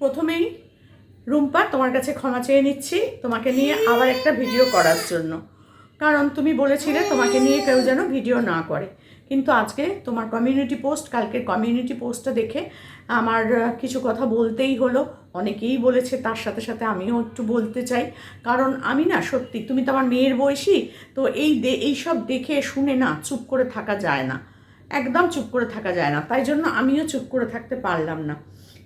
প্রথমেই রুম্পা তোমার কাছে ক্ষমা চেয়ে নিচ্ছি, তোমাকে নিয়ে আবার একটা ভিডিও করার জন্য। কারণ তুমি বলেছিলে তোমাকে নিয়ে কেউ যেন ভিডিও না করে। কিন্তু আজকে তোমার কমিউনিটি পোস্ট কালকের কমিউনিটি পোস্টটা দেখে আমার কিছু কথা বলতেই হলো। অনেকেই বলেছে, তার সাথে সাথে আমিও একটু বলতে চাই। কারণ আমি না, সত্যি, তুমি তো আমার মেয়ের বয়সী, তো এই এইসব দেখে শুনে না চুপ করে থাকা যায় না। একদম চুপ করে থাকা যায় না। তাই জন্য আমিও চুপ করে থাকতে পারলাম না।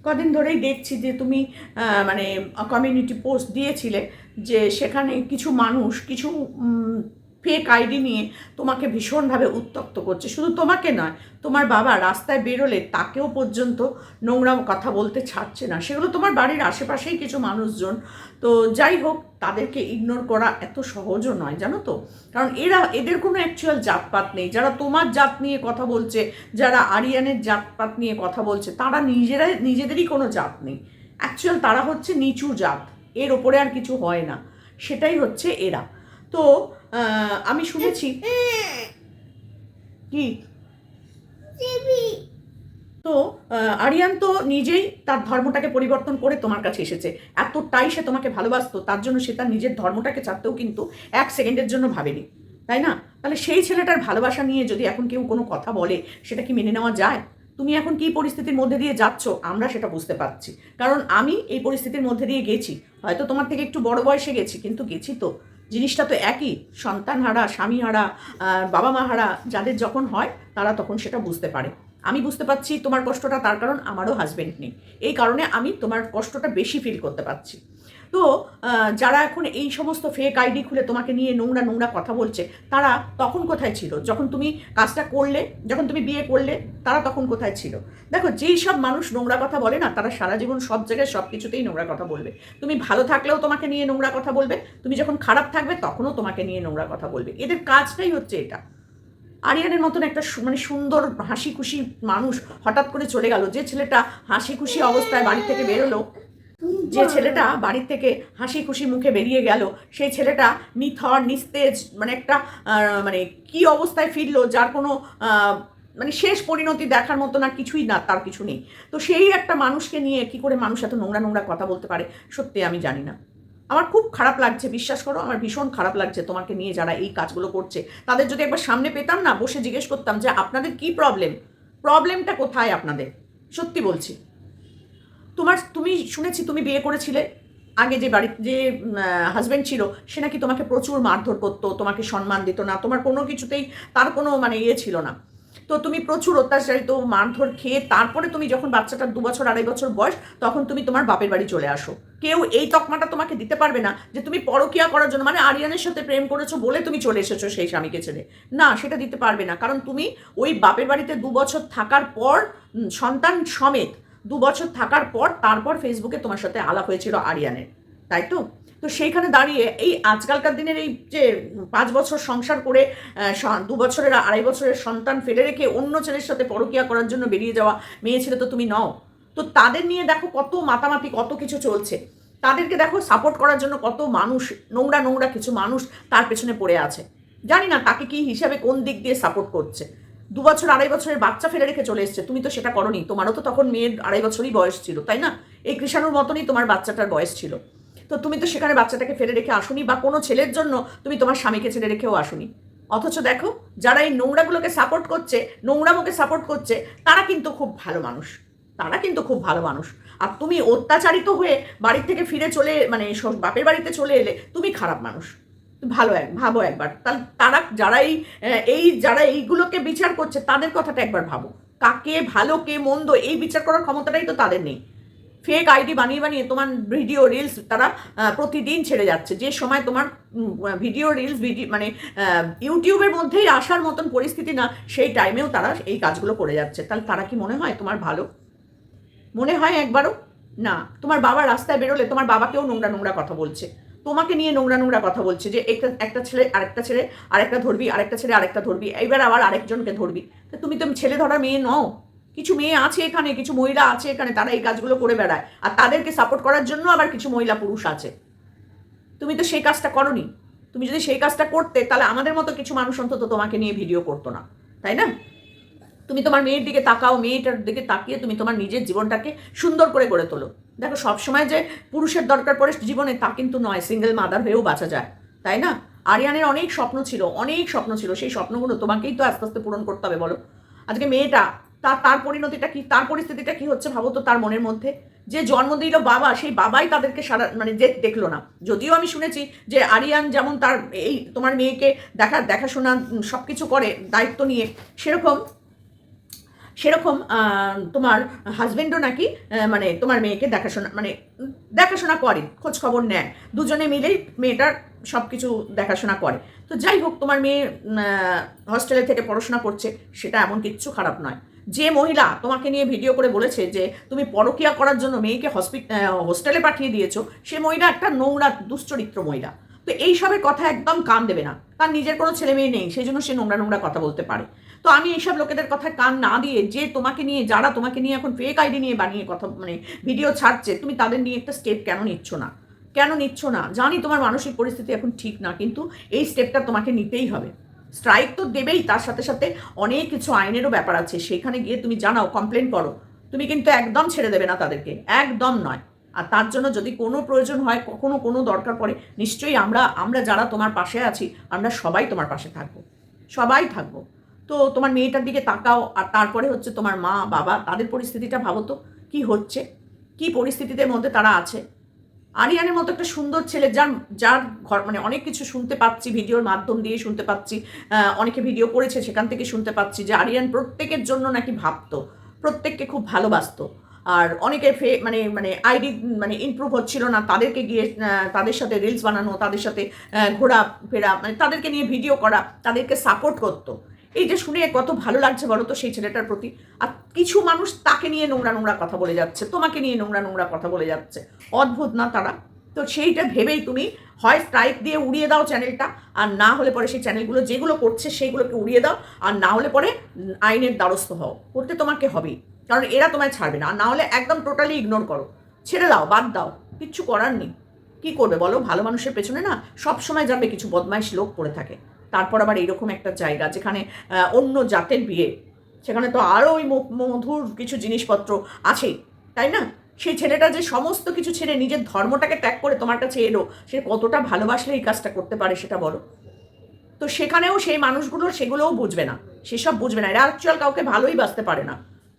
কদিন ধরেই দেখছি যে তুমি মানে কমিউনিটি পোস্ট দিয়েছিলে যে সেখানে কিছু মানুষ কিছু ফেক আইডি নিয়ে তোমাকে ভীষণভাবে উত্তক্ত করছে। শুধু তোমাকে নয়, তোমার বাবা রাস্তায় বেরোলে তাকেও পর্যন্ত নোংরা কথা বলতে ছাড়ছে না। সেগুলো তোমার বাড়ির আশেপাশেই কিছু মানুষজন। তো যাই হোক, তাদেরকে ইগনোর করা এত সহজও নয়, জানো তো? কারণ এরা, এদের কোনো অ্যাকচুয়াল জাতপাত নেই। যারা তোমার জাত নিয়ে কথা বলছে, যারা আরিয়ানের জাতপাত নিয়ে কথা বলছে, তারা নিজেরাই নিজেদেরই কোনো জাত নেই। অ্যাকচুয়াল তারা হচ্ছে নিচু জাত। এর ওপরে আর কিছু হয় না। সেটাই হচ্ছে এরা। তো আমি শুনেছি। কি? তো আরিয়ান তো নিজেই তার ধর্মটাকে পরিবর্তন করে তোমার কাছে এসেছে। এতটাই সে তোমাকে ভালোবাসতো, তার জন্য সে তার নিজের ধর্মটাকে ছাড়তেও কিন্তু এক সেকেন্ডের জন্য ভাবেনি। তাই না? তাহলে সেই ছেলেটার ভালোবাসা নিয়ে যদি এখন কেউ কোনো কথা বলে, সেটা কি মেনে নেওয়া যায়? তুমি এখন কি পরিস্থিতির মধ্যে দিয়ে যাচ্ছ? আমরা সেটা বুঝতে পারছি। কারণ আমি এই পরিস্থিতির মধ্যে দিয়ে গেছি। হয়তো তোমার থেকে একটু বড় বয়সে গেছি, কিন্তু গেছি তো। জিনিসটা তো একই, সন্তান হারা, স্বামী হারা বাবা মা হারা, যাদের যখন হয়, তারা তখন সেটা বুঝতে পারে। আমি বুঝতে পারছি তোমার কষ্টটা, তার কারণ আমারও হাজব্যান্ড নেই। এই কারণে আমি তোমার কষ্টটা বেশি ফিল করতে পারছি। তো যারা এখন এই সমস্ত ফেক আইডি খুলে তোমাকে নিয়ে নোংরা নোংরা কথা বলছে, তারা তখন কোথায় ছিল? যখন তুমি কাজটা করলে, যখন তুমি বিয়ে করলে, তারা তখন কোথায় ছিল? দেখো, যেই সব মানুষ নোংরা কথা বলে না, তারা সারা জীবন সব জায়গায় সব কিছুতেই নোংরা কথা বলবে। তুমি ভালো থাকলেও তোমাকে নিয়ে নোংরা কথা বলবে, তুমি যখন খারাপ থাকবে, তখনও তোমাকে নিয়ে নোংরা কথা বলবে। এদের কাজটাই হচ্ছে এটা। আরিয়ানের মতন একটা মানে সুন্দর হাসি খুশি মানুষ হঠাৎ করে চলে গেল। যে ছেলেটা হাসি খুশি অবস্থায় বাড়ি থেকে বেরোলো যে ছেলেটা বাড়ির থেকে হাসি খুশি মুখে বেরিয়ে গেল, সেই ছেলেটা নিথর, নিস্তেজ মানে একটা মানে কি অবস্থায় ফিরলো, যার কোনো মানে শেষ পরিণতি দেখার মতো না, কিছুই না, তার কিছু নেই। তো সেই একটা মানুষকে নিয়ে কি করে মানুষ এত নোংরা নোংরা কথা বলতে পারে, সত্যি আমি জানি না। আমার খুব খারাপ লাগছে, বিশ্বাস করো, আমার ভীষণ খারাপ লাগছে তোমাকে নিয়ে যারা এই কাজগুলো করছে। তাদের যদি একবার সামনে পেতাম না, বসে জিজ্ঞেস করতাম যে, আপনাদের কি প্রবলেম প্রবলেমটা কোথায় আপনাদের? সত্যি বলছি। তোমার, তুমি শুনেছি তুমি বিয়ে করেছিলে আগে যে বাড়ির যে হাজব্যান্ড ছিল, সে নাকি তোমাকে প্রচুর মারধর করতো, তোমাকে সম্মান দিত না, তোমার কোনো কিছুতেই তার কোনো মানে ইয়ে ছিল না। তো তুমি প্রচুর অত্যাচারিত, মারধর খেয়ে তারপরে তুমি যখন বাচ্চাটার দু বছর, আড়াই বছর বয়স, তখন তুমি তোমার বাপের বাড়ি চলে আসো। কেউ এই তকমাটা তোমাকে দিতে পারবে না যে তুমি পরকিয়া করার জন্য মানে আরিয়ানের সাথে প্রেম করেছ বলে তুমি চলে এসেছ সেই স্বামীকে ছেড়ে। না, সেটা দিতে পারবে না, কারণ তুমি ওই বাপের বাড়িতে দু বছর থাকার পর সন্তান সমেত দু বছর থাকার পর তারপর ফেসবুকে তোমার সাথে আলাপ হয়েছিল আরিয়ানের, তাই তো? তো সেইখানে দাঁড়িয়ে এই আজকালকার দিনের এই যে পাঁচ বছর সংসার করে দু বছরের আড়াই বছরের সন্তান ফেলে রেখে অন্য ছেলের সাথে পরকিয়া করার জন্য বেরিয়ে যাওয়া মেয়ে ছেলে তো তুমি নও। তো তাদের নিয়ে দেখো কত মাতামাতি, কত কিছু চলছে। তাদেরকে দেখো সাপোর্ট করার জন্য কত মানুষ, নোংরা নোংরা কিছু মানুষ তার পেছনে পড়ে আছে। জানি না তাকে কি হিসাবে কোন দিক দিয়ে সাপোর্ট করছে। দু বছর আড়াই বছরের বাচ্চা ফেলে রেখে চলে এসছে। তুমি তো সেটা করনি। তোমারও তো তখন মেয়ের আড়াই বছরই বয়স ছিল, তাই না? এই কৃষাণুর মতনই তোমার বাচ্চাটার বয়স ছিল। তো তুমি তো সেখানে বাচ্চাটাকে ফেলে রেখে আসুনি বা কোনো ছেলের জন্য তুমি তোমার স্বামীকে ছেড়ে রেখেও আসুনি। অথচ দেখো, যারা এই নোংরাগুলোকে সাপোর্ট করছে, নোংরামোকে সাপোর্ট করছে, তারা কিন্তু খুব ভালো মানুষ। তারা কিন্তু খুব ভালো মানুষ। আর তুমি অত্যাচারিত হয়ে বাড়ির থেকে ফিরে চলে মানে বাপের বাড়িতে চলে এলে তুমি খারাপ মানুষ। ভালো এক, ভাবো একবার। তারা যারা এই এই যারা এইগুলোকে বিচার করছে, তাদের কথাটা একবার ভাবো। কাকে ভালো, কে মন্দ, এই বিচার করার ক্ষমতাটাই তো তাদের নেই। ফেক আইডি বানিয়ে বানিয়ে তোমার ভিডিও রিলস তারা প্রতিদিন ছেড়ে যাচ্ছে। যে সময় তোমার ভিডিও রিলস ভিডিও মানে ইউটিউবের মধ্যেই আসার মতন পরিস্থিতি না, সেই টাইমেও তারা এই কাজগুলো করে যাচ্ছে। তাহলে তারা কি মনে হয় তোমার ভালো? মনে হয় একবারও? না। তোমার বাবা রাস্তায় বেরোলে তোমার বাবাকেও নোংরা নোংরা কথা বলছে। তোমাকে নিয়ে নোংরা নোংরা কথা বলছে যে একটা একটা ছেলে আরেকটা ছেলে, আরেকটা ধরবি, আরেকটা ছেলে আরেকটা ধরবি, এইবার আবার আরেকজনকে ধরবি। তা তুমি তো ছেলে ধরা মেয়ে নও। কিছু মেয়ে আছে এখানে, কিছু মহিলা আছে এখানে, তারা এই কাজগুলো করে বেড়ায়। আর তাদেরকে সাপোর্ট করার জন্য আবার কিছু মহিলা পুরুষ আছে। তুমি তো সেই কাজটা করনি। তুমি যদি সেই কাজটা করতে, তাহলে আমাদের মতো কিছু মানুষ অন্তত তোমাকে নিয়ে ভিডিও করতো না। তাই না? তুমি তোমার মেয়ের দিকে তাকাও, মেয়েটার দিকে তাকিয়ে তুমি তোমার নিজের জীবনটাকে সুন্দর করে গড়ে তোলো। দেখো সবসময় যে পুরুষের দরকার পড়ে জীবনে, তা কিন্তু নয়। সিঙ্গেল মাদার হয়েও বাঁচা যায়, তাই না? আরিয়ানের অনেক স্বপ্ন ছিল, অনেক স্বপ্ন ছিল। সেই স্বপ্নগুলো তোমাকেই তো আস্তে আস্তে পূরণ করতে হবে, বলো। আজকে মেয়েটা, তার তার পরিণতিটা কি, তার পরিস্থিতিটা কি হচ্ছে ভাবো তো তার মনের মধ্যে? যে জন্ম দিল বাবা, সেই বাবাই তাদেরকে সারা মানে যে দেখল না। যদিও আমি শুনেছি যে আরিয়ান যেমন তার এই, তোমার মেয়েকে দেখা, দেখাশোনা সব কিছু করে, দায়িত্ব নিয়ে, সেরকম সেরকম তোমার হাজবেন্ডও নাকি মানে তোমার মেয়েকে দেখাশোনা মানে দেখাশোনা করে খোঁজ খবর নেয় দুজনে মিলেই মেয়েটার সব কিছু দেখাশোনা করে। তো যাই হোক, তোমার মেয়ে হস্টেলে থেকে পড়াশোনা করছে, সেটা এমন কিচ্ছু খারাপ নয়। যে মহিলা তোমাকে নিয়ে ভিডিও করে বলেছে যে, তুমি পরকিয়া করার জন্য মেয়েকে হসপিট হোস্টেলে পাঠিয়ে দিয়েছ, সে মহিলা একটা নোংরা, দুশ্চরিত্র মহিলা। তো এইসবের কথা একদম কান দেবে না। তার নিজের কোনো ছেলে মেয়ে নেই, সেই জন্য সে নোংরা নোংরা কথা বলতে পারে। তো আমি এইসব লোকেদের কথা কান না দিয়ে যে তোমাকে নিয়ে, যারা তোমাকে নিয়ে এখন ফেক আইডি নিয়ে বানিয়ে কথা মানে ভিডিও ছাড়ছে, তুমি তাদের নিয়ে একটা স্টেপ কেন নিচ্ছ না? কেন নিচ্ছ না? জানি তোমার মানসিক পরিস্থিতি এখন ঠিক না, কিন্তু এই স্টেপটা তোমাকে নিতেই হবে। স্ট্রাইক তো দেবেই, তার সাথে সাথে অনেক কিছু আইনেরও ব্যাপার আছে, সেখানে গিয়ে তুমি জানাও কমপ্লেন করো। তুমি কিন্তু একদম ছেড়ে দেবে না তাদেরকে, একদম নয়। আর তার জন্য যদি কোনো প্রয়োজন হয়, কখনো কোনো দরকার পড়ে, নিশ্চয়ই আমরা আমরা যারা তোমার পাশে আছি, আমরা সবাই তোমার পাশে থাকব। সবাই থাকব। তো তোমার মেয়েটার দিকে তাকাও, আর তারপরে হচ্ছে তোমার মা, বাবা, তাদের পরিস্থিতিটা ভাবো তো, কী হচ্ছে? কি পরিস্থিতিতে মধ্যে তারা আছে? আরিয়ানের মতো একটা সুন্দর ছেলে, যার যার ঘর মানে অনেক কিছু শুনতে পাচ্ছি, ভিডিওর মাধ্যম দিয়ে শুনতে পাচ্ছি অনেকে ভিডিও করেছে, সেখান থেকে শুনতে পাচ্ছি যে আরিয়ান প্রত্যেকের জন্য নাকি ভাবতো, প্রত্যেককে খুব ভালোবাসতো। আর অনেকে ফে মানে মানে আইডি মানে ইমপ্রুভ হচ্ছিল না, তাদেরকে গিয়ে তাদের সাথে রিলস বানানো, তাদের সাথে ঘোরা ফেরা মানে তাদেরকে নিয়ে ভিডিও করা, তাদেরকে সাপোর্ট করতো। এই যে শুনে কত ভালো লাগছে বলো তো সেই ছেলেটার প্রতি। আর কিছু মানুষ তাকে নিয়ে নোংরা নোংরা কথা বলে যাচ্ছে, তোমাকে নিয়ে নোংরা নোংরা কথা বলে যাচ্ছে। অদ্ভুত না তারা? তো সেইটা ভেবেই তুমি হয় স্ট্রাইক দিয়ে উড়িয়ে দাও চ্যানেলটা আর না হলে পরে সেই চ্যানেলগুলো যেগুলো করছে সেইগুলোকে উড়িয়ে দাও, আর না হলে পরে আইনের দ্বারস্থ হও। করতে তোমাকে হবেই, কারণ এরা তোমায় ছাড়বে না। আর না হলে একদম টোটালি ইগনোর করো। ছেড়ে দাও, বাদ দাও, কিচ্ছু করার নেই। কি করবে বলো? ভালো মানুষের পেছনে না সব সময় যাবে কিছু বদমাইশ লোক পড়ে থাকে। তারপর আবার এরকম একটা জায়গা যেখানে অন্য জাতের বিয়ে। সেখানে তো আরও ওই মধুর কিছু জিনিসপত্র আছেই, তাই না? সেই ছেলেটা যে সমস্ত কিছু ছেড়ে নিজের ধর্মটাকে ত্যাগ করে তোমার কাছে এলো, সে কতটা ভালোবাসলে এই কাজটা করতে পারে সেটা বলো। তো সেখানেও সেই মানুষগুলো সেগুলোও বুঝবে না। সেসব বুঝবে না। এরা অ্যাকচুয়াল কাউকে ভালোই বাসতে পারে না।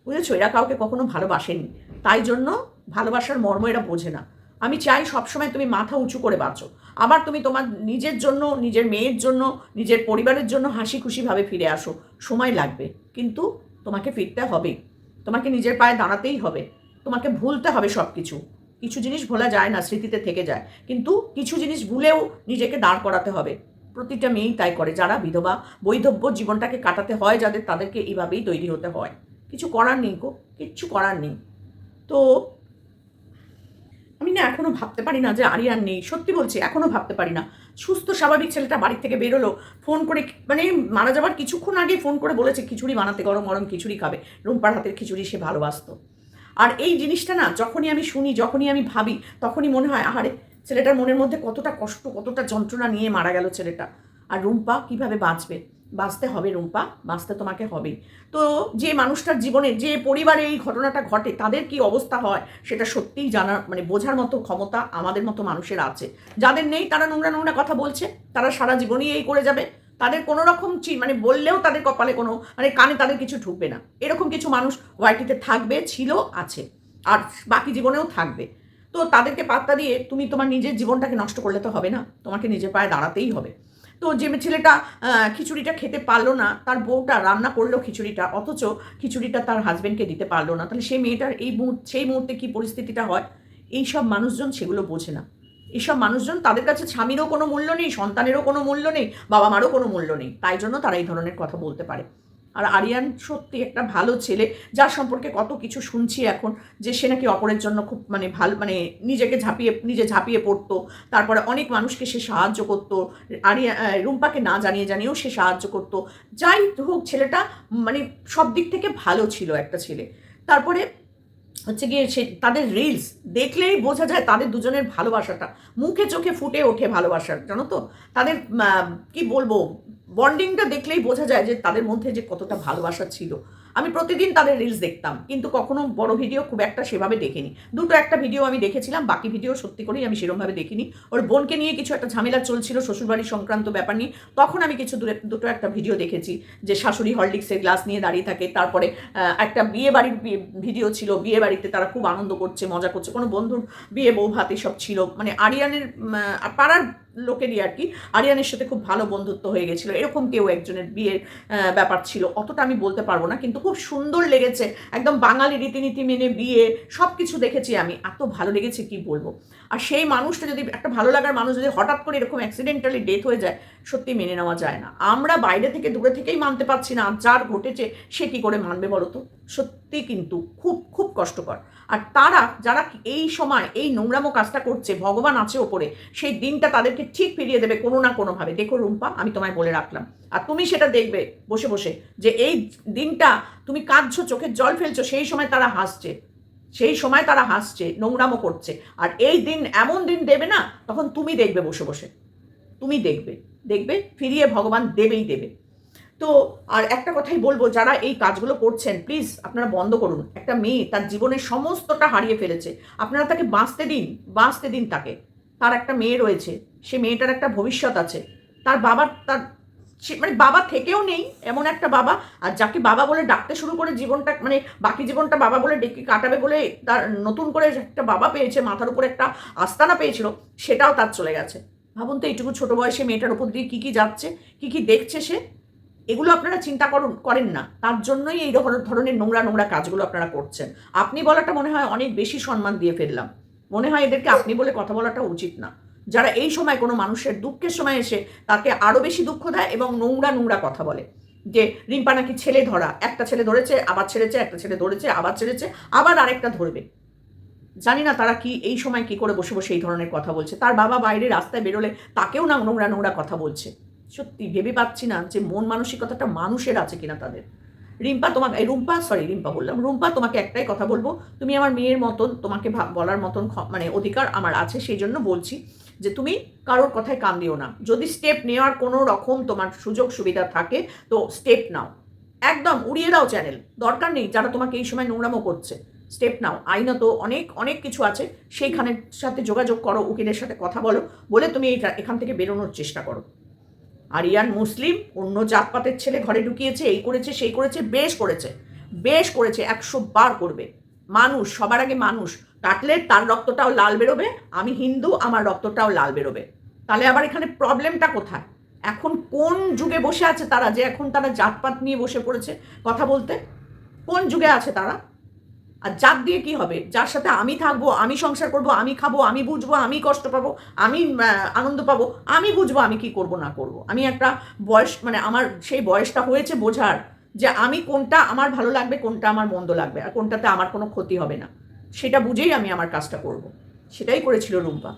বুঝেছ? এরা কাউকে কখনো ভালোবাসেনি। তাই জন্য ভালোবাসার মর্ম এরা বোঝে না। আমি চাই সবসময় তুমি মাথা উঁচু করে বাঁচো। আবার তুমি তোমার নিজের জন্য, নিজের মেয়ের জন্য, নিজের পরিবারের জন্য হাসি খুশিভাবে ফিরে আসো। সময় লাগবে, কিন্তু তোমাকে ফিরতে হবে। তোমাকে নিজের পায়ে দাঁড়াতেই হবে। তোমাকে ভুলতে হবে সব কিছু কিছু জিনিস ভোলা যায় না, স্মৃতিতে থেকে যায়। কিন্তু কিছু জিনিস ভুলেও নিজেকে দাঁড় করাতে হবে। প্রতিটা মেয়েই তাই করে। যারা বিধবা, বৈধব্য জীবনটাকে কাটাতে হয় যাদের, তাদেরকে এইভাবেই তৈরি হতে হয়। কিছু করার নেই গো, কিচ্ছু করার নেই। তো আমি না এখনও ভাবতে পারি না যে আরিয়ান নেই। সত্যি বলছি, এখনও ভাবতে পারি না। সুস্থ, স্বাভাবিক ছেলেটা বাড়ি থেকে বেরোলো, ফোন করে মানে মারা যাবার কিছুক্ষণ আগে ফোন করে বলেছে, খিচুড়ি বানাতে গরম গরম খিচুড়ি খাবে। রুম্পার হাতের খিচুড়ি সে ভালোবাসতো। আর এই জিনিসটা না, যখনই আমি শুনি, যখনই আমি ভাবি, তখনই মনে হয়, আহারে, ছেলেটার মনের মধ্যে কতটা কষ্ট, কতটা যন্ত্রণা নিয়ে মারা গেল ছেলেটা। আর রুম্পা কীভাবে বাঁচবে? বাঁচতে হবে রুম্পা, বাঁচতে তোমাকে হবেই। তো যে মানুষটার জীবনে, যে পরিবারে এই ঘটনাটা ঘটে, তাদের কি অবস্থা হয় সেটা সত্যিই জানার মানে বোঝার মতো ক্ষমতা আমাদের মতো মানুষের আছে। যাদের নেই তারা নোংরা নোংরা কথা বলছে, তারা সারা জীবনই এই করে যাবে। তাদের কোনো রকম চি মানে বললেও তাদের কপালে কোনো মানে কানে তাদের কিছু ঢুকবে না। এরকম কিছু মানুষ ওয়াইটিতে থাকবে, ছিল, আছে। আর বাকি জীবনেও থাকবে। তো তাদেরকে পাত্তা দিয়ে তুমি তোমার নিজের জীবনটাকে নষ্ট করলে তো হবে না, তোমাকে নিজের পায়ে দাঁড়াতেই হবে। তো যে ছেলেটা খিচুড়িটা খেতে পারল না, তার বউটা রান্না করল খিচুড়িটা, অথচ খিচুড়িটা তার হাজব্যান্ডকে দিতে পারল না, তাহলে সেই মেয়েটার এই মুহূর্তে সেই মুহূর্তে কি পরিস্থিতিটা হয়? এই সব মানুষজন সেগুলো বোঝে না। এইসব মানুষজন তাদের কাছে স্বামীরও কোনো মূল্য নেই, সন্তানেরও কোনো মূল্য নেই বাবা মারও কোনো মূল্য নেই, তাই জন্য তারা এই ধরনের কথা বলতে পারে। আর আরিয়ান সত্যি একটা ভালো ছেলে, যার সম্পর্কে কত কিছু শুনছি এখন, যে সে নাকি অপরের জন্য খুব মানে ভালো মানে নিজেকে ঝাঁপিয়ে, নিজে ঝাঁপিয়ে পড়তো, তারপরে অনেক মানুষকে সে সাহায্য করতো, আরিয়া রুম্পাকে না জানিয়ে জানিয়েও সে সাহায্য করতো। যাই হোক, ছেলেটা মানে সব দিক থেকে ভালো ছিল একটা ছেলে। তারপরে হচ্ছে গিয়ে সে তাদের রিলস দেখলেই বোঝা যায় তাদের দুজনের ভালোবাসাটা। মুখে চোখে ফুটে ওঠে ভালোবাসার, জানো তো? তাদের কি বলব? বন্ডিংটা দেখলেই বোঝা যায় যে তাদের মধ্যে যে কতটা ভালোবাসা ছিল। আমি প্রতিদিন তাদের রিলস দেখতাম, কিন্তু কখনো বড় ভিডিও খুব একটা সেভাবে দেখিনি। দুটো একটা ভিডিও আমি দেখেছিলাম, বাকি ভিডিও সত্যি করেই আমি সেরকমভাবে দেখিনি। ওর বোনকে নিয়ে কিছু একটা ঝামেলা চলছিল শ্বশুরবাড়ি সংক্রান্ত ব্যাপার নিয়ে, তখন আমি কিছু দূরে, দুটো একটা ভিডিও দেখেছি যে শাশুড়ি হরলিক্সের গ্লাস নিয়ে দাঁড়িয়ে থাকে, তারপরে একটা বিয়ে বাড়ির ভিডিও ছিল, বিয়ে বাড়িতে তারা খুব আনন্দ করছে, মজা করছে, কোনো বন্ধুর বিয়ে বউ ভাত সব ছিল। মানে আরিয়ানের পাড়ার লোকেরই আর কি। আরিয়ানের সাথে খুব ভালো বন্ধুত্ব হয়ে গেছিল। এরকম কেউ একজনের বিয়ের ব্যাপার ছিল। অতটা আমি বলতে পারব না, কিন্তু খুব সুন্দর লেগেছে। একদম বাঙালি রীতিনীতি মেনে বিয়ে সব কিছু দেখেছি আমি। এত ভালো লেগেছে কি বলব? আর সেই মানুষটা যদি, একটা ভালো লাগার মানুষ যদি হঠাৎ করে এরকম অ্যাক্সিডেন্টালি ডেথ হয়ে যায়, সত্যি মেনে নেওয়া যায় না। আমরা বাইরে থেকে, দূরে থেকেই মানতে পারছি না যার ঘটেছে, সে কি করে মানবে বলো তো? সত্যি কিন্তু খুব খুব কষ্টকর। আর তারা, যারা এই সময় এই নোংরামো কাজটা করছে, ভগবান আছে ওপরে, সেই দিনটা তাদেরকে ঠিক ফিরিয়ে দেবে কোনো না কোনোভাবে। দেখো রুম্পা, আমি তোমায় বলে রাখলাম। আর তুমি সেটা দেখবে বসে বসে যে এই দিনটা তুমি কাঁদছো চোখের জল ফেলছো, সেই সময় তারা হাসছে। সেই সময় তারা হাসছে, নোংরামো করছে। আর এই দিন এমন দিন দেবে না, তখন তুমি দেখবে বসে বসে। তুমি দেখবে। দেখবে, ফিরিয়ে ভগবান দেবেই দেবে। তো আর একটা কথাই বলব, যারা এই কাজগুলো করছেন প্লিজ আপনারা বন্ধ করুন। একটা মেয়ে তার জীবনের সমস্তটা হারিয়ে ফেলেছে। আপনারা তাকে বাঁচতে দিন বাঁচতে দিন তাকে। তার একটা মেয়ে রয়েছে, সে মেয়েটার একটা ভবিষ্যৎ আছে। তার বাবার, তার সে- মানে বাবা থেকেও নেই এমন একটা বাবা, আর যাকে বাবা বলে ডাকতে শুরু করে জীবনটা মানে বাকি জীবনটা বাবা বলে ডেকে কাটাবে বলে তার নতুন করে একটা বাবা পেয়েছে, মাথার উপরে একটা আস্তানা পেয়েছিল, সেটাও তার চলে গেছে। ভাবুন তো এইটুকু ছোট বয়সে মেয়েটার উপর দিয়ে কী কী যাচ্ছে, কী কী দেখছে সে? এগুলো আপনারা চিন্তা করুন, করেন না। তার জন্যই এই ধর- ধরনের নোংরা নোংরা কাজগুলো আপনারা করছেন। আপনি বলাটা মনে হয় অনেক বেশি সম্মান দিয়ে ফেললাম। মনে হয় এদেরকে আপনি বলে কথা বলাটা উচিত না। যারা এই সময় কোনো মানুষের দুঃখের সময় এসে তাকে আরও বেশি দুঃখ দেয় এবং নোংরা নোংরা কথা বলে। যে রিম্পা নাকি ছেলে ধরা, একটা ছেলে ধরেছে, আবার ছেড়েছে, একটা ছেলে ধরেছে, আবার ছেড়েছে, আবার আরেকটা ধরবে। জানি না তারা কি, এই সময় কি করে বসে বসে এই ধরনের কথা বলছে। তার বাবা বাইরে রাস্তায় বেরোলে তাকেও না নোংরা নোংরা কথা বলছে। সত্যি ভেবে পাচ্ছি না যে মন মানসিকতাটা মানুষের আছে কিনা তাদের। রিম্পা তোমাকে রুম্পা সরি রিম্পা বললাম। রুম্পা, তোমাকে একটাই কথা বলব। তুমি আমার মেয়ের মতন, তোমাকে বলার মতন মানে অধিকার আমার আছে, সেই জন্য বলছি যে তুমি কারোর কথায় কান দিও না। যদি স্টেপ নেওয়ার কোনো রকম তোমার সুযোগ সুবিধা থাকে, তো স্টেপ নাও। একদম উড়িয়ে দাও চ্যানেল দরকার নেই যারা তোমাকে এই সময় নোংরামো করছে। স্টেপ নাও। আইনত অনেক অনেক কিছু আছে। সেইখানের সাথে যোগাযোগ করো, উকিলের সাথে কথা বলো। বলে তুমি এখান থেকে বেরোনোর চেষ্টা করো। আরিয়ান মুসলিম, অন্য জাতপাতের ছেলে ঘরে ঢুকিয়েছে, এই করেছে, সেই করেছে, বেশ করেছে বেশ করেছে, একশো বার করবে। মানুষ, সবার আগে মানুষ কাটলে তার রক্তটাও লাল বেরোবে, আমি হিন্দু, আমার রক্তটাও লাল বেরোবে। তাহলে আবার এখানে প্রবলেমটা কোথায়? এখন কোন যুগে বসে আছে তারা? যে এখন তারা জাতপাত নিয়ে বসে পড়েছে, কথা বলতে? কোন যুগে আছে তারা? আর জাত দিয়ে কি হবে? যার সাথে আমি থাকব, আমি সংসার করব, আমি খাব, আমি বুঝব, আমি কষ্ট পাবো, আমি আনন্দ পাবো, আমি বুঝব আমি কি করব, না করব। আমি একটা বয়স মানে আমার সেই বয়সটা হয়েছে বোঝার যে আমি কোনটা আমার ভালো লাগবে, কোনটা আমার মন্দ লাগবে, আর কোনটাতে আমার কোনো ক্ষতি হবে না। সেটা বুঝেই আমি আমার কাজটা করব। সেটাই করেছিল রুম্পা।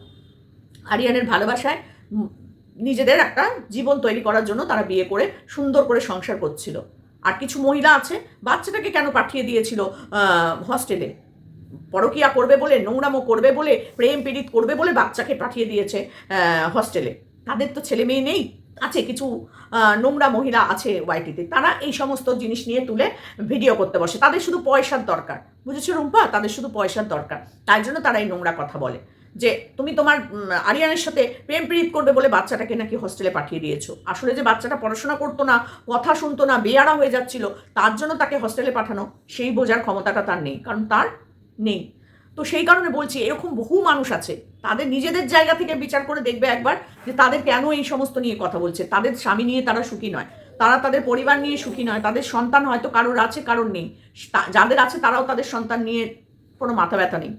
আরিয়ানের ভালোবাসায় নিজেদের একটা জীবন তৈরি করার জন্য তারা বিয়ে করে সুন্দর করে সংসার করছিল। আর কিছু মহিলা আছে, বাচ্চাটাকে কেন পাঠিয়ে দিয়েছিল হস্টেলে পরকিয়া করবে বলে, নোংরামো করবে বলে, প্রেম পীড়িত করবে বলে বাচ্চাকে পাঠিয়ে দিয়েছে হস্টেলে তাদের তো ছেলে মেয়ে নেই, আছে কিছু নোংরা মহিলা আছে ওয়াইটিতে তারা এই সমস্ত জিনিস নিয়ে তুলে ভিডিও করতে বসে। তাদের শুধু পয়সার দরকার। বুঝেছ রুম্পা? তাদের শুধু পয়সার দরকার। তাই জন্য তারা এই নোংরা কথা বলে। যে তুমি তোমার আরিয়ানের সাথে প্রেম প্রীত করবে বলে বাচ্চাটাকে নাকি হোস্টেলে পাঠিয়ে দিয়েছ। আসলে যে বাচ্চাটা পড়াশোনা করতো না, কথা শুনতো না বেয়ারা হয়ে যাচ্ছিল, তার জন্য তাকে হোস্টেলে পাঠানো, সেই বোঝার ক্ষমতাটা তার নেই, কারণ তার নেই। তো সেই কারণে বলছি, এরকম বহু মানুষ আছে, তাদের নিজেদের জায়গা থেকে বিচার করে দেখবে একবার যে তাদের কেন এই সমস্ত নিয়ে কথা বলছে। তাদের স্বামী নিয়ে তারা সুখী নয়, তারা তাদের পরিবার নিয়ে সুখী নয়, তাদের সন্তান হয়তো কারোর আছে, কারোর নেই। যাদের আছে তারাও তাদের সন্তান নিয়ে কোনো মাথা ব্যথা নেই।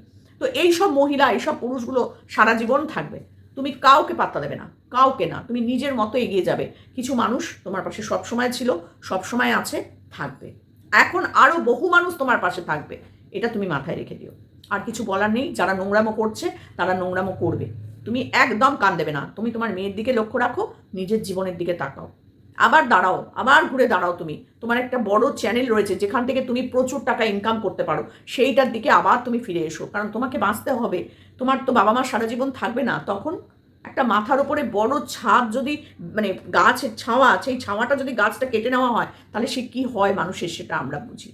তো এই সব মহিলা এইসব পুরুষগুলো সারা জীবন থাকবে। তুমি কাউকে পাত্তা দেবে না, কাউকে না। তুমি নিজের মতো এগিয়ে যাবে। কিছু মানুষ তোমার পাশে সব সময় ছিল সব সময় আছে, থাকবে। এখন আরও বহু মানুষ তোমার পাশে থাকবে। এটা তুমি মাথায় রেখে দিও। আর কিছু বলার নেই, যারা নোংরামো করছে, তারা নোংরামো করবে। তুমি একদম কান দেবে না। তুমি তোমার মেয়ের দিকে লক্ষ্য রাখো, নিজের জীবনের দিকে তাকাও। আবার দাঁড়াও, আবার ঘুরে দাঁড়াও তুমি। তোমার একটা বড় চ্যানেল রয়েছে যেখান থেকে তুমি প্রচুর টাকা ইনকাম করতে পারো। সেইটার দিকে আবার তুমি ফিরে এসো। কারণ তোমাকে বাঁচতে হবে। তোমার তো বাবা মা সারা জীবন থাকবে না। তখন একটা মাথার ওপরে বড় ছাদ যদি মানে গাছের ছাওয়া, সেই ছাওয়াটা যদি গাছটা কেটে নেওয়া হয়, তাহলে সে কী হয় মানুষের সেটা আমরা বুঝি।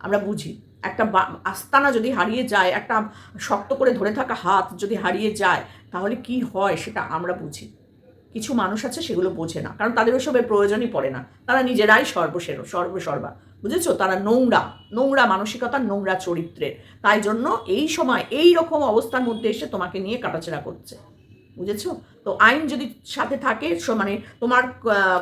আমরা বুঝি। একটা আস্তানা যদি হারিয়ে যায়, একটা শক্ত করে ধরে থাকা হাত যদি হারিয়ে যায়, তাহলে কি হয় সেটা আমরা বুঝি। কিছু মানুষ আছে সেগুলো বোঝে না। কারণ তাদের ওসবের প্রয়োজনই পড়ে না। তারা নিজেরাই সর্বসের সর্বসর্বা। বুঝেছ? তারা নোংরা। নোংরা মানসিকতা, নোংরা চরিত্রের। তাই জন্য এই সময় এই রকম অবস্থার মধ্যে এসে তোমাকে নিয়ে কাটাছেড়া করছে। বুঝেছ? তো আইন যদি সাথে থাকে মানে তোমার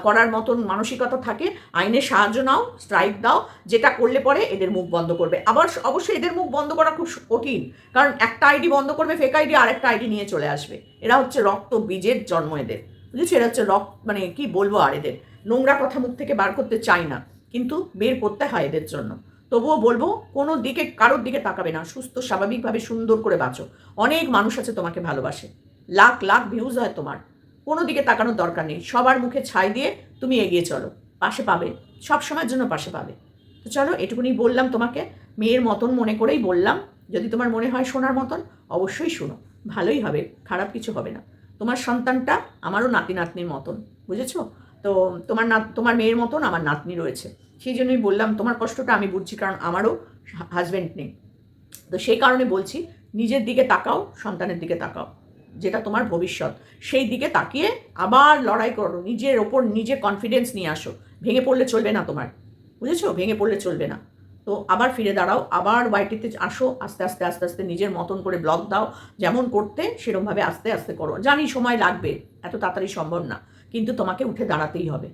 করার মতন মানসিকতা থাকে, আইনের সাহায্য নাও, স্ট্রাইক দাও, যেটা করলে পরে এদের মুখ বন্ধ করবে। আবার অবশ্যই এদের মুখ বন্ধ করা খুব কঠিন। কারণ একটা আইডি বন্ধ করবে ফেক আইডি আর একটা আইডি নিয়ে চলে আসবে। এরা হচ্ছে রক্ত বীজের জন্ম এদের। বুঝেছ? এরা হচ্ছে রক মানে কি বলব আর এদের? নোংরা কথা মুখ থেকে বার করতে চাই না, কিন্তু বের করতে হয় এদের জন্য। তবুও বলব, কোনো দিকে, কারোর দিকে তাকাবে না, সুস্থ, স্বাভাবিকভাবে সুন্দর করে বাঁচো। অনেক মানুষ আছে তোমাকে ভালোবাসে। লাখ লাখ ভিউজ হয় তোমার। কোনো দিকে তাকানোর দরকার নেই। সবার মুখে ছাই দিয়ে তুমি এগিয়ে চলো। পাশে পাবে। সব সময়ের জন্য পাশে পাবে। তো চলো, এটুকুনি বললাম তোমাকে। মেয়ের মতন মনে করেই বললাম। যদি তোমার মনে হয় শোনার মতন, অবশ্যই শোনো। ভালোই হবে, খারাপ কিছু হবে না। তোমার সন্তানটা আমারও নাতি নাতনির মতন, বুঝেছ? তো তোমার না তোমার মেয়ের মতন আমার নাতনি রয়েছে। সেই জন্যই বললাম, তোমার কষ্টটা আমি বুঝছি, কারণ আমারও হাজব্যান্ড নেই। তো সেই কারণে বলছি, নিজের দিকে তাকাও, সন্তানের দিকে তাকাও, যেটা তোমার ভবিষ্যৎ। সেই দিকে তাকিয়ে আবার লড়াই করো, নিজের ওপর নিজে কনফিডেন্স নিয়ে আসো। ভেঙে পড়লে চলবে না তোমার, বুঝেছ? ভেঙে পড়লে চলবে না। তো আবার ফিরে দাঁড়াও, আবার বাড়িটিতে আসো, আস্তে আস্তে আস্তে আস্তে নিজের মতন করে ব্লগ দাও, যেমন করতে সেরমভাবে আস্তে আস্তে করো। জানি সময় লাগবে, এত তাড়াতাড়ি সম্ভব না, কিন্তু তোমাকে উঠে দাঁড়াতেই হবে।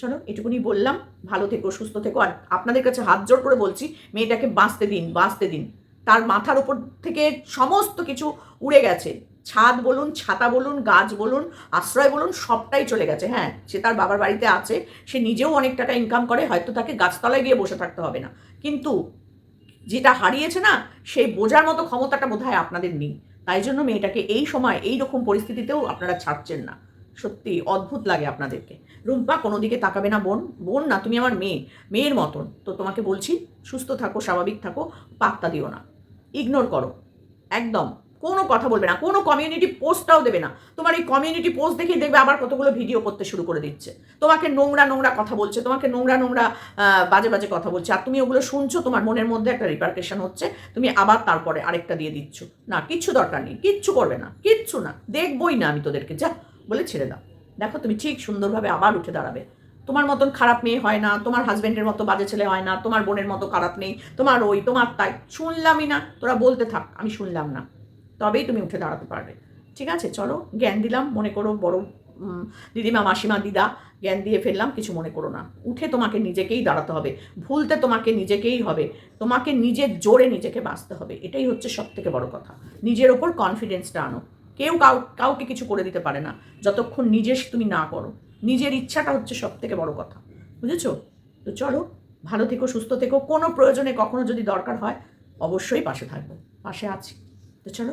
চলো, এটুকুনি বললাম, ভালো থেকো, সুস্থ থেকো, আর আপনাদের কাছে হাত জোর করে বলছি, মেয়েটাকে বাঁচতে দিন বাঁচতে দিন। তার মাথার উপর থেকে সমস্ত কিছু উড়ে গেছে। ছাদ বলুন, ছাতা বলুন, গাছ বলুন, আশ্রয় বলুন, সবটাই চলে গেছে। হ্যাঁ সে তার বাবার বাড়িতে আছে, সে নিজেও অনেক টাকা ইনকাম করে, হয়তো তাকে গাছতলায় গিয়ে বসে থাকতে হবে না। কিন্তু যেটা হারিয়েছে না, সেই বোঝার মতো ক্ষমতাটা বোধ হয় আপনাদের নেই। তাই জন্য মেয়েটাকে এই সময় এই রকম পরিস্থিতিতেও আপনারা ছাড়ছেন না। সত্যি অদ্ভুত লাগে আপনাদেরকে। রুম্পা কোনো দিকে তাকাবে না, বোন। বোন না, তুমি আমার মেয়ে। মেয়ের মতন। তো তোমাকে বলছি, সুস্থ থাকো, স্বাভাবিক থাকো, পাত্তা দিও না। ইগনোর করো। একদম। কোনো কথা বলবে না, কোনো কমিউনিটি পোস্টটাও দেবে না। তোমার এই কমিউনিটি পোস্ট দেখেই দেখবে আবার কতগুলো ভিডিও করতে শুরু করে দিচ্ছে। তোমাকে নোংরা নোংরা কথা বলছে, তোমাকে নোংরা নোংরা বাজে বাজে কথা বলছে। আর তুমি ওগুলো শুনছো, তোমার মনের মধ্যে একটা রিপার্কেশন হচ্ছে, তুমি আবার তারপরে আরেকটা দিয়ে দিচ্ছ। না, কিচ্ছু দরকার নেই, কিচ্ছু করবে না, কিচ্ছু না, দেখবই না আমি তোদেরকে। যা, বলে ছেড়ে দাও। দেখো, তুমি ঠিক সুন্দরভাবে আবার উঠে দাঁড়াবে। তোমার মতন খারাপ মেয়ে হয় না, তোমার হাজবেন্ডের মতো বাজে ছেলে হয় না, তোমার বোনের মতো খারাপ নেই, তোমার ওই, তোমার তাই। শুনলামই না, তোরা বলতে থাক, আমি শুনলাম না। তবেই তুমি উঠে দাঁড়াতে পারবে। ঠিক আছে? চলো, জ্ঞান দিলাম, মনে করো বড় দিদিমা, মাসিমা, দিদা, জ্ঞান দিয়ে ফেললাম, কিছু মনে করো না। উঠে তোমাকে নিজেকেই দাঁড়াতে হবে। ভুলতে তোমাকে নিজেকেই হবে। তোমাকে নিজের জোরে নিজেকে বাঁচতে হবে। এটাই হচ্ছে সব থেকে বড় কথা। নিজের ওপর কনফিডেন্সটা আনো। কেউ কাউ, কাউকে কিছু করে দিতে পারে না। যতক্ষণ নিজে তুমি না করো। নিজের ইচ্ছাটা হচ্ছে সব থেকে বড় কথা। বুঝেছ? তো চলো, ভালো থেকো, সুস্থ থেকো। কোনো প্রয়োজনে কখনো যদি দরকার হয়, অবশ্যই পাশে থাকব। পাশে আছি। তো চলো